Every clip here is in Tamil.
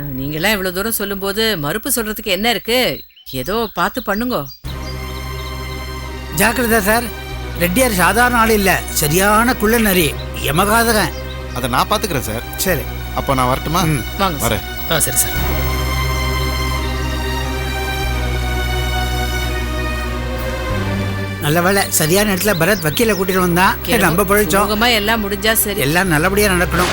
அஹ், நீங்கெல்லாம் இவ்வளவு தூரம் சொல்லும்போது மறுப்பு சொல்றதுக்கு என்ன இருக்கு? ஏதோ பார்த்து பண்ணுங்க. ஜாக்கிரதா சார் ரெட்டியார் சாதாரண ஆள் இல்ல. சரியான குள்ள நரி. யமகாதகன். அதை நான் பார்த்துக்கிறேன் சார். சரி. அப்போ நான் வரட்டுமா. வாங்க சார். வரேன். ஆ சரி சார். நல்ல வேளை சரியான இடத்துல பரத் வக்கீல கூட்டிட்டு வந்தான். நம்ம பழிச்சோம். சுமூகமா எல்லாம் முடிஞ்சா சரி. எல்லாம் நல்லபடியா நடக்கணும்.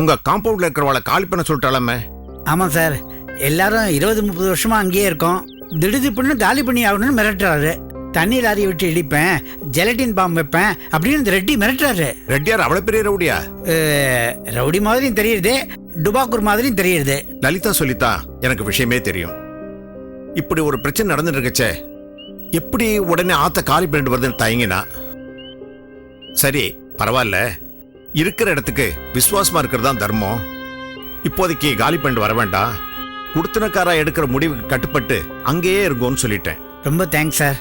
உங்க காம்பவுண்ட்ல இருக்கிறவளை காலி பண்ண சொல்லிட்டாலாமே ஆமாம் சார். எல்லாரும் இருபது முப்பது வருஷமா அங்கேயே இருக்கோம். திடுதிப்புன்னு காலி பண்ணி ஆகணும்னு மிரட்டுறாரு. தண்ணி லாரியை விட்டு இடிப்பேன் ஜெலட்டின் பாம்பு வைப்பேன் அப்படின்னு இந்த ரெட்டி மிரட்டுறாரு. ரெட்டியார் அவ்வளவு பெரிய ரவுடியா? அஹ், ரவுடி மாதிரியும் தெரியுது டுபாக்கூர் மாதிரியும் தெரியுது. லலிதா சொல்லித்தா எனக்கு விஷயமே தெரியும். இப்படி ஒரு பிரச்சனை நடந்துட்டு இருக்கச்சே எப்படி உடனே ஆத்த காலி பண்ணிட்டு வருதுன்னு தயங்கினா? சரி பரவாயில்ல. இருக்கிற இடத்துக்கு விசுவாசமா இருக்கிறது தான் தர்மம். இப்போதைக்கு காலி பண்ணிட்டு வர வேண்டாம். குடுத்தனக்காரா எடுக்கிற முடிவுக்கு கட்டுப்பட்டு அங்கேயே இருங்கோன்னு சொல்லிட்டேன். ரொம்ப தேங்க்ஸ் சார்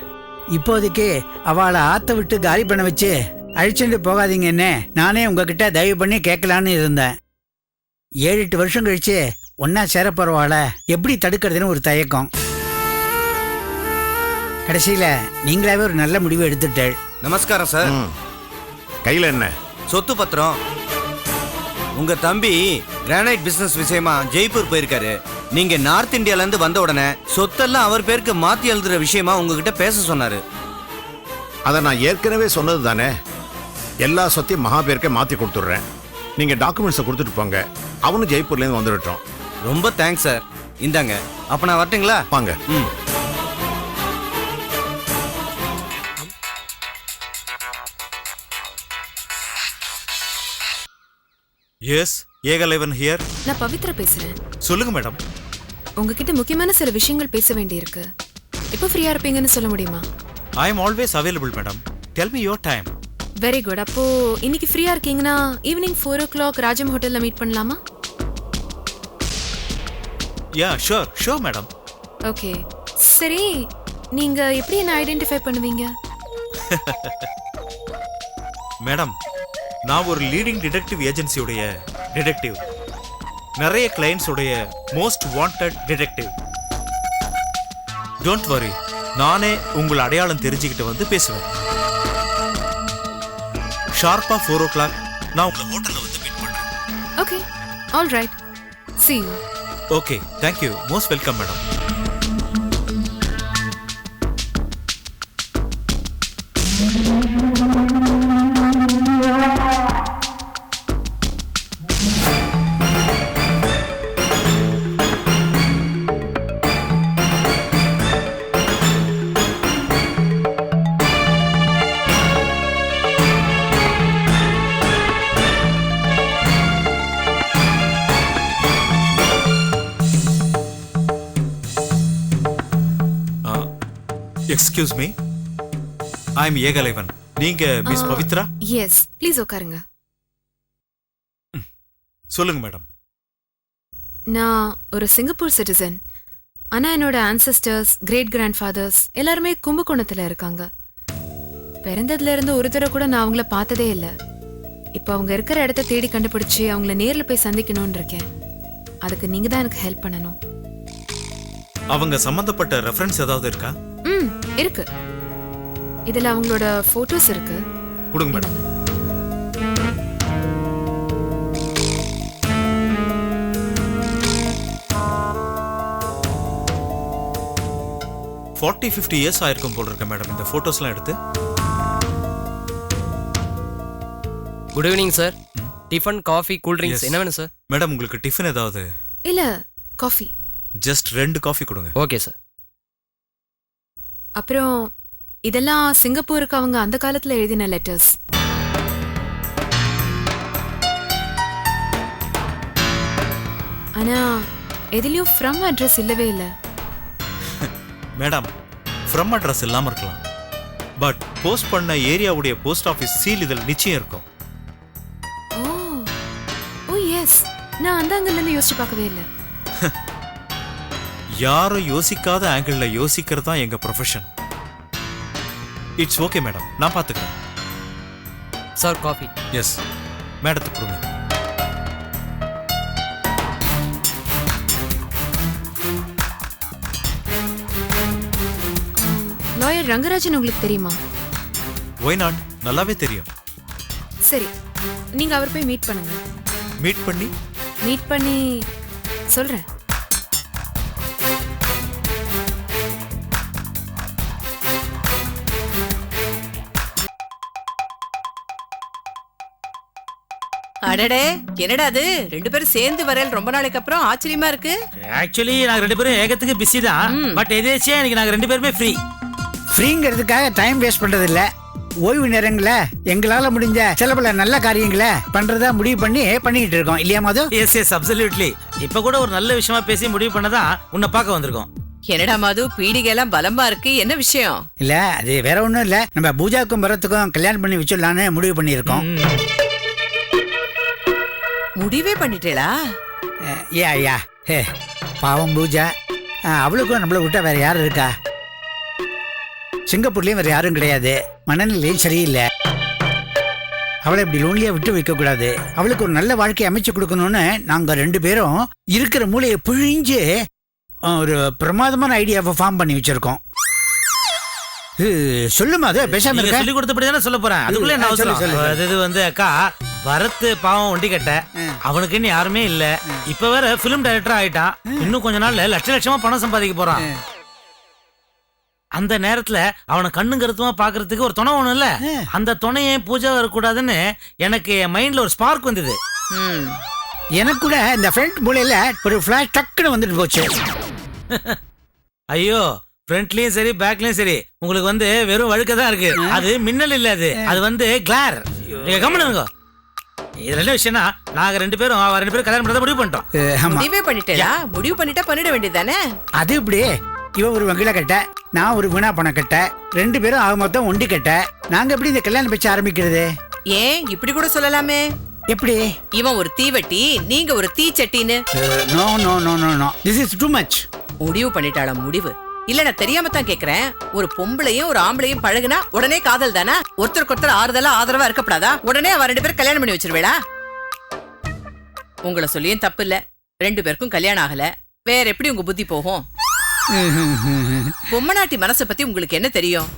இப்போதைக்கு அவளை ஆத்த விட்டு காலி பண்ண வச்சு அழிச்சுட்டு போகாதீங்கன்னு நானே உங்ககிட்ட தயவு பண்ணி கேட்கலான்னு இருந்தேன். ஏழு எட்டு வருஷம் கழிச்சு ஒன்னா சேர போறவாளை எப்படி தடுக்கிறதுன்னு ஒரு தயக்கம். கடைசியில நீங்களாவே ஒரு நல்ல முடிவு எடுத்துட்டேள். நமஸ்காரம் சார். கையில என்ன? சொத்து பத்திரம். உங்க தம்பி கிரானைட் பிசினஸ் விஷயமா ஜெய்ப்பூர் போயிருக்காரு. நீங்க நார்த் இந்தியால இருந்து வந்த உடனே சொத்தெல்லாம் அவர் பேருக்கு மாத்தி எழுதுற விஷயமா உங்ககிட்ட பேச சொன்னாரு. அதை நான் ஏற்கனவே சொன்னது தானே? எல்லா சொத்தையும் மகா பேருக்கே மாற்றி கொடுத்துட்றேன். நீங்கள் டாக்குமெண்ட்ஸை கொடுத்துட்டு போங்க. அவனும் ஜெய்ப்பூர்லேருந்து வந்துடட்டும். ரொம்ப தேங்க்ஸ் சார் இந்தாங்க. அப்ப நான் வரட்டுங்களா? வாங்க. ம். எஸ் ஏகலைவன் ஹியர் நான் பவித்ரா பேசுறேன். சொல்லுங்க மேடம் உங்ககிட்ட முக்கியமான சில விஷயங்கள் பேச வேண்டியிருக்கு. எப்போ ஃப்ரீயா இருப்பீங்கன்னு சொல்ல முடியுமா? I am always available madam tell me your time very good அப்போ இன்னைக்கு ஃப்ரீயா இருக்கீங்கன்னா evening four o'clock Rajam ஹோட்டல்ல மீட் பண்ணலாமா? Ya sure sure madam okay சரி நீங்க எப்படி என்ன ஐடென்டிஃபை பண்ணுவீங்க? மேடம் நான் ஒரு லீடிங் டிடெக்டிவ் ஏஜென்சியுடைய டிடெக்டிவ் நிறைய உடைய most wanted detective don't worry நானே உங்கள் அடையாளம் தெரிஞ்சுக்கிட்டு வந்து பேசுவேன். ஷார்ப்பா ஃபோர் ஓ கிளாக் நான் உங்களை ஹோட்டலில் வந்து மீட் பண்ணுறேன் okay all right see you okay thank you most welcome madam excuse me I am Ekalaivan. நீங்க மிஸ் பவித்ரா? எஸ் ப்ளீஸ் உட்காருங்க. சொல்லுங்க மேடம். நான் ஒரு சிங்கப்பூர் சிட்டிசன். ஆனா என்னோட ancestors கிரேட் கிராண்ட் ஃபாதர்ஸ் எல்லாருமே கும்பகோணத்துல இருக்காங்க. பிறந்ததுல இருந்து ஒரு தடவை கூட நான் அவங்கள பார்த்ததே இல்ல. இப்போ அவங்க இருக்கிற இடத்த தேடி கண்டுபிடிச்சு அவங்கள நேர்ல போய் சந்திக்கணும்னு இருக்கேன். அதுக்கு நீங்க தான் எனக்கு ஹெல்ப் பண்ணணும். அவங்க சம்பந்தப்பட்ட ரெஃபரன்ஸ் ஏதாவது இருக்கா? இருக்கு. இதுல அவங்களோட போட்டோஸ் இருக்கு. கொடுங்க மேடம் ஃபார்ட்டி ஃபிஃப்டி இயர்ஸ் ஆயிருக்கும் போல் இருக்கு மேடம் இந்த ஃபோட்டோஸ்லாம் எடுத்து. Good evening sir tiffin coffee cool drinks. என்ன வேணும் சார் மேடம் உங்களுக்கு டிஃபன் ஏதாவது? இல்ல காஃபி ஜஸ்ட் ரெண்டு காஃபி கொடுங்க. ஓகே சார் அப்புறம் இதெல்லாம் சிங்கப்பூருக்கு அவங்க அந்த காலத்துல எழுதின லெட்டர்ஸ் ஆனா எதுலயும் ஃப்ரம் அட்ரஸ் இல்லவே இல்ல. மேடம் ஃப்ரம் அட்ரஸ் இல்லாம இருக்கலாம். பட் போஸ்ட் பண்ண ஏரியாவுடைய போஸ்ட் ஆஃபீஸ் சீல் இதில் நிச்சயம் இருக்கும். ஓ ஓ எஸ் நான் அந்த ஆங்கிள் இருந்து யோசிச்சு பார்க்கவே இல்ல. யாரும் யோசிக்காத ஆங்கிளில் யோசிக்கிறது தான் எங்க ப்ரொஃபஷன் இட்ஸ் ஓகே மேடம் நான் பார்த்துக்கிறேன். சார் காஃபி எஸ் மேடத்துக்கு கொடுங்க. லாயர் ரங்கராஜன் உங்களுக்கு தெரியுமா? ஒய் நாட் நல்லாவே தெரியும். சரி நீங்க அவர் போய் மீட் பண்ணுங்க. மீட் பண்ணி? மீட் பண்ணி சொல்றேன். அடடே என்னடா அது? ரெண்டு பேரும் சேர்ந்து வரையல் ரொம்ப நாளைக்கு அப்புறம் ஆச்சரியமா இருக்கு. ஆக்சுவலி நாங்க ரெண்டு பேரும் ஏகத்துக்கு பிஸி தான். பட் எதேச்சியா இன்னைக்கு நாங்க ரெண்டு பேருமே ஃப்ரீ ஃப்ரீங்கிறதுக்காக டைம் வேஸ்ட் பண்றது இல்ல ஓய்வு நேரங்கள எங்களால முடிஞ்ச சில பல நல்ல காரியங்களை பண்றதா முடிவு பண்ணி பண்ணிக்கிட்டு இருக்கோம். இல்லையா மது? எஸ் எஸ் அப்சல்யூட்லி இப்ப கூட ஒரு நல்ல விஷயமா பேசி முடிவு பண்ணதான் உன்னை பார்க்க வந்திருக்கோம். என்னடா மது? பீடிகை எல்லாம் பலமா இருக்கு. என்ன விஷயம்? இல்ல அது வேற ஒண்ணும் இல்ல. நம்ம பூஜாவுக்கும் பரத்துக்கும் கல்யாணம் பண்ணி வச்சிடலான்னு முடிவு பண்ணியிருக்கோம். முடிவே பண்ணிட்டேளா? ஏ ஐயா ஹே பாவம் பூஜா. அவளுக்கும் நம்மளை விட்டா வேற யார் இருக்கா? சிங்கப்பூர்லயும் வேற யாரும் கிடையாது. மனநிலையும் சரியில்லை. அவளை இப்படி லோன்லியா விட்டு வைக்க கூடாது அவளுக்கு ஒரு நல்ல வாழ்க்கையை அமைச்சு கொடுக்கணும்னு நாங்க ரெண்டு பேரும் இருக்கிற மூளையை பிழிஞ்சு ஒரு பிரமாதமான ஐடியாவை ஃபார்ம் பண்ணி வச்சிருக்கோம். சொல்லுமா அது பேசாம இருக்க? சொல்லி கொடுத்தபடி தானே சொல்ல போறேன். அதுக்குள்ள என்ன ஆ, சொல்லு. அது இது வந்து அக்கா பரத் பாவம் ஒண்டி கட்ட அவனுக்குன்னு யாருமே இல்ல. இப்ப வேற பிலிம் டைரக்டர் ஆயிட்டான். இன்னும் கொஞ்ச நாள்ல லட்ச லட்சமா பணம் சம்பாதிக்க போறான். அந்த நேரத்துல அவனை கண்ணு கருத்துமா பாக்குறதுக்கு ஒரு துணை ஒண்ணு இல்ல அந்த துணையே பூஜா வரக்கூடாதுன்னு எனக்கு என் மைண்ட்ல ஒரு ஸ்பார்க் வந்தது. எனக்கு கூட இந்த ஃப்ரண்ட் மூலையில ஒரு ஃபிளாஷ் டக்குன்னு வந்துட்டு போச்சு. ஐயோ ஃப்ரண்ட்லயும் சரி பேக்லயும் சரி உங்களுக்கு வந்து வெறும் வழுக்க தான் இருக்கு. அது மின்னல் இல்ல அது. அது வந்து கிளார் கவனிங்க இதுல என்ன விஷயம்னா நாங்க ரெண்டு பேரும் அவ ரெண்டு பேரும் கல்யாணம் பண்ணத முடிவு பண்ணிட்டோம். ஆமா. முடிவே பண்ணிட்டேளா முடிவு பண்ணிட்டா பண்ணிட வேண்டியதானே அது இப்படி இவ ஒரு வங்கில கட்ட நான் ஒரு வீணா பணம் கட்ட ரெண்டு பேரும் ஆக மொத்தம் ஒண்டி கட்ட நாங்க எப்படி இந்த கல்யாணம் பேச்சு ஆரம்பிக்கிறது? ஏன்? இப்படி கூட சொல்லலாமே. எப்படி? இவன் ஒரு தீவட்டி நீங்க ஒரு தீச்சட்டின்னு. No no no no no this is too much முடிவு பண்ணிட்டாளா முடிவு. இல்ல நான் தெரியாம தான் கேக்குறேன். ஒரு பொம்பளையும் ஒரு ஆம்பளையும் பழகுனா உடனே காதல் தானா? ஒருத்தருக்கு ஒருத்தர் ஆறுதலா ஆதரவா இருக்கப்படாதா உடனே அவ ரெண்டு பேரும் கல்யாணம் பண்ணி வச்சிருவேளா? உங்களை சொல்லியும் தப்பு இல்ல ரெண்டு பேருக்கும் கல்யாணம் ஆகல. வேற எப்படி உங்க புத்தி போகும்? பொம்மநாட்டி மனசை பத்தி உங்களுக்கு என்ன தெரியும்?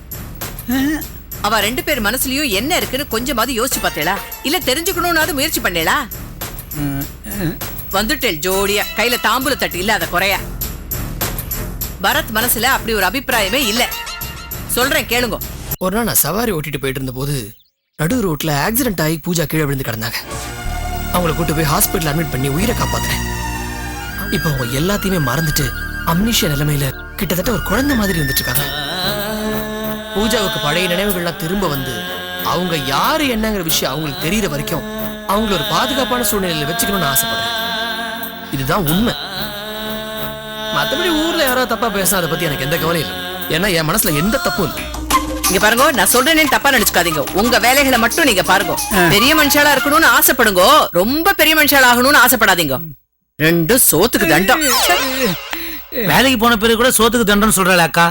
அவ ரெண்டு பேர் மனசுலயும் என்ன இருக்குன்னு கொஞ்சமாவது யோசிச்சு பார்த்தேளா? இல்ல தெரிஞ்சுக்கணும்னாவது முயற்சி பண்ணேளா? வந்துட்டேள் ஜோடியா. கையில தாம்பூல தட்டு இல்லாத குறையா. பரத் மனசுல அப்படி ஒரு அபிப்பிராயமே இல்ல. சொல்றேன் கேளுங்க. ஒரு நாள் நான் சவாரி ஓட்டிட்டு போயிட்டு இருந்தபோது நடு ரோட்ல ஆக்சிடென்ட் ஆகி பூஜா கீழே விழுந்து கிடந்தாங்க. அவங்கள கூட்டு போய் ஹாஸ்பிட்டல் அட்மிட் பண்ணி உயிரை காப்பாத்துறேன். இப்போ அவங்க எல்லாத்தையுமே மறந்துட்டு அம்னிஷிய நிலைமையில கிட்டத்தட்ட ஒரு குழந்தை மாதிரி இருந்துட்டு இருக்காங்க பூஜாவுக்கு பழைய நினைவுகள்லாம் திரும்ப வந்து அவங்க யாரு என்னங்கிற விஷயம் அவங்களுக்கு தெரியற வரைக்கும் அவங்கள ஒரு பாதுகாப்பான சூழ்நிலையில வச்சுக்கணும்னு ஆசைப்படுறேன். இதுதான் உண்மை. மத்தபடி ஊர்ல யாராவது தப்பா பேசினா அதை பத்தி எனக்கு எந்த கவலையும் இல்லை. ஏன்னா என் மனசுல எந்த தப்பும் இல்லை. இங்க பாருங்க நான் சொல்றேனே தப்பா நினைச்சுக்காதீங்க. உங்க வேலைகளை மட்டும் நீங்க பாருங்க. பெரிய மனுஷாலா இருக்கணும்னு ஆசைப்படுங்க. ரொம்ப பெரிய மனுஷாலா ஆகணும்னு ஆசைப்படாதீங்க. ரெண்டும் சோத்துக்கு தண்டம். வேலைக்கு போன பிறகு கூட சோத்துக்கு தண்டனை சொல்றாள் அக்கா.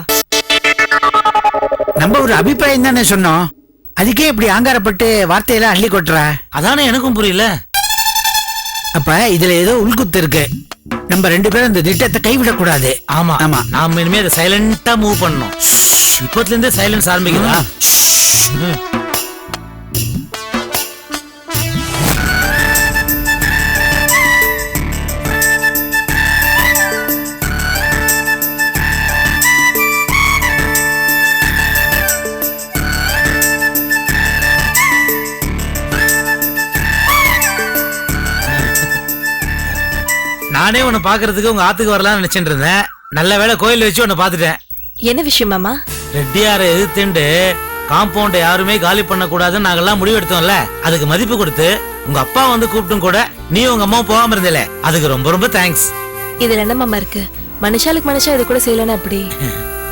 நம்ம ஒரு அபிப்பிராயம் தானே சொன்னோம். அதுக்கே இப்படி ஆங்காரப்பட்டு வார்த்தையெல்லாம் அள்ளி கொட்டுற. அதானே எனக்கும் புரியல. அப்ப இதுல ஏதோ உள்குத்து இருக்கு. நம்ம ரெண்டு பேரும் இந்த திட்டத்தை கைவிடக்கூடாது. ஆமா. ஆமா. நாம இனிமே அதை சைலண்டா மூவ் பண்ணணும். இப்பத்துல இருந்தே சைலன்ஸ் ஆரம்பிக்குதா நானே உன்னை பாக்குறதுக்கு உங்க ஆத்துக்கு வரலாம்னு நினைச்சிட்டு இருந்தேன். நல்ல வேளை கோயில் வச்சு உன்னை பாத்துட்டேன் என்ன விஷயம் மாமா? ரெட்டியார எதிர்த்துண்டு காம்பவுண்ட யாருமே காலி பண்ண கூடாதுன்னு நாங்கெல்லாம் முடிவு எடுத்தோம்ல அதுக்கு மதிப்பு கொடுத்து உங்க அப்பா வந்து கூப்பிட்டும் கூட நீ உங்க அம்மா போகாம இருந்தல. அதுக்கு ரொம்ப ரொம்ப தேங்க்ஸ் இதுல என்ன மாமா இருக்கு? மனுஷாளுக்கு மனுஷா இது கூட செய்யலன்னா எப்படி?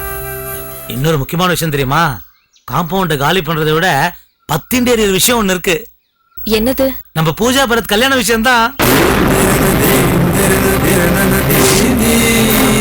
இன்னொரு முக்கியமான விஷயம் தெரியுமா? காம்பவுண்ட காலி பண்றதை விட பத்திண்டேறிய விஷயம் ஒண்ணு இருக்கு. என்னது? நம்ம பூஜா பரத் கல்யாண விஷயம் தான் میرے تو پھر ندی